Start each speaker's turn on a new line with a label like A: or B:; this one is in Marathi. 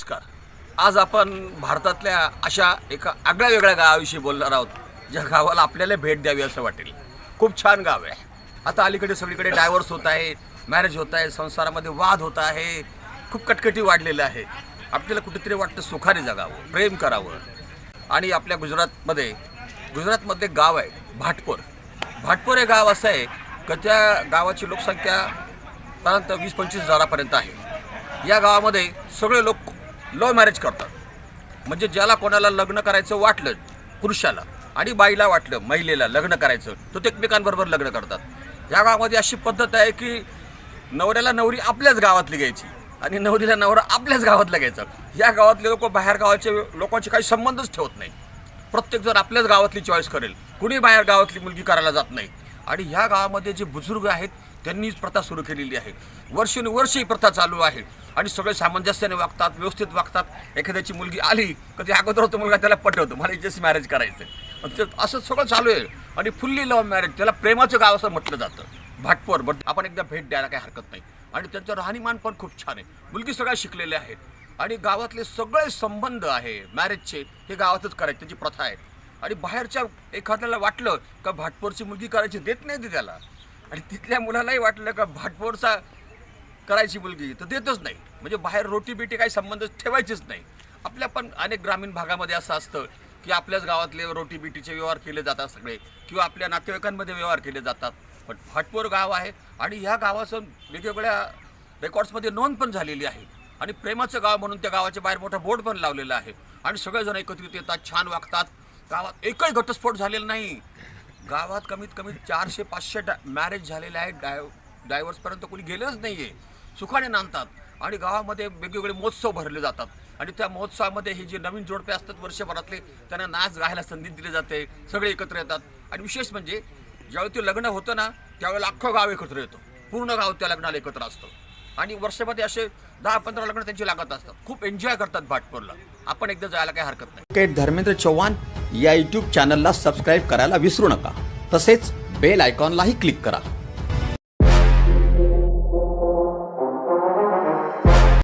A: नमस्कार. आज आपण भारतातल्या अशा एका आगळ्या वेगळ्या गावाविषयी बोलणार आहोत ज्या गावाला आपल्याला भेट द्यावी असं वाटेल. खूप छान गाव आहे. आता अलीकडे सगळीकडे डायव्हर्स होत आहे मॅरेज होत आहे संसारामध्ये वाद होत आहे खूप कटकटी वाढलेलं आहे. आपल्याला कुठेतरी वाटतं सुखाने जगावं प्रेम करावं. आणि आपल्या गुजरातमध्ये गुजरातमध्ये गाव आहे भाटपोर. भाटपोर हे गाव असं आहे की त्या गावाची लोकसंख्या पर्यंत वीस पंचवीस हजारापर्यंत आहे. या गावामध्ये सगळे लोक लव्ह मॅरेज करतात. म्हणजे ज्याला कोणाला लग्न करायचं वाटलं पुरुषाला आणि बाईला वाटलं महिलेला लग्न करायचं तर ते एकमेकांबरोबर लग्न करतात. या गावामध्ये अशी पद्धत आहे की नवऱ्याला नवरी आपल्याच गावातली घ्यायची आणि नवरीला नवरा आपल्याच गावातला घ्यायचा. या गावातले लोक बाहेर गावाचे लोकांचे काही संबंधच ठेवत नाही. प्रत्येकजण आपल्याच गावातली चॉईस करेल. कुणी बाहेर गावातली मुलगी करायला जात नाही. आणि ह्या गावामध्ये जे बुजुर्ग आहेत त्यांनीच प्रथा सुरू केलेली आहे. वर्षानुवर्ष ही प्रथा चालू आहे. आणि सगळे सामंजस्याने वागतात व्यवस्थित वागतात. एखाद्याची मुलगी आली कधी ते अगोदर होतो मुलगा त्याला पटवतो. मला हिच्याशी मॅरेज करायचं आहे. ते असं सगळं चालू आहे. आणि फुल्ली लव्ह मॅरेज त्याला प्रेमाचं गाव असं म्हटलं जातं. भाटपोर बट आपण एकदा भेट द्यायला काही हरकत नाही. आणि त्यांचं राहणीमान पण खूप छान आहे. मुलगी सगळ्या शिकलेल्या आहेत. आणि गावातले सगळे संबंध आहे मॅरेजचे हे गावातच करायचे त्याची प्रथा आहे. आणि बाहेरच्या एखाद्याला वाटलं का भाटपोरची मुलगी करायची देत नाही ते त्याला. आणि तिथल्या मुलालाही वाटलं का भाटपोरचा करायची मुलगी तर देतच नाही. म्हणजे बाहेर रोटी बिटी काही संबंध ठेवायचेच नाही. आपल्या पण अनेक ग्रामीण भागामध्ये असं असतं की आपल्याच गावातले रोटी बिटीचे व्यवहार केले जातात सगळे किंवा आपल्या नातेवाईकांमध्ये व्यवहार केले जातात. पण हटपोर गाव आहे आणि ह्या गावाचं वेगवेगळ्या रेकॉर्ड्समध्ये नोंद पण झालेली आहे. आणि प्रेमाचं गाव म्हणून त्या गावाच्या बाहेर मोठा बोर्ड पण लावलेला आहे. आणि सगळेजण एकत्रित येतात छान वागतात. गावात एकही घटस्फोट झालेला नाही. गावात कमीत कमी चारशे पाचशे डा मॅरेज झालेले आहेत. डाय डायव्हर्सपर्यंत कोणी गेलंच नाही आहे सुखाने नांदतात आणि गावामध्ये वेगवेगळे महोत्सव भरले जातात. आणि त्या महोत्सवामध्ये हे जे नवीन जोडपे असतात वर्षभरातले त्यांना नाच गायला संधी दिली जाते सगळे एकत्र येतात. आणि विशेष म्हणजे ज्यावेळी ते लग्न होतं ना त्यावेळेला अख्खं गाव एकत्र येतो. पूर्ण गाव त्या लग्नाला एकत्र असतं. आणि वर्षामध्ये असे दहा पंधरा लग्न त्यांची लागत असतात. खूप एन्जॉय करतात भाटपूरला. आपण एकदा जायला काही हरकत नाही.
B: ॲडव्होकेट धर्मेंद्र चव्हाण या यूट्यूब चॅनलला सबस्क्राईब करायला विसरू नका. तसेच बेल आयकॉनलाही क्लिक करा.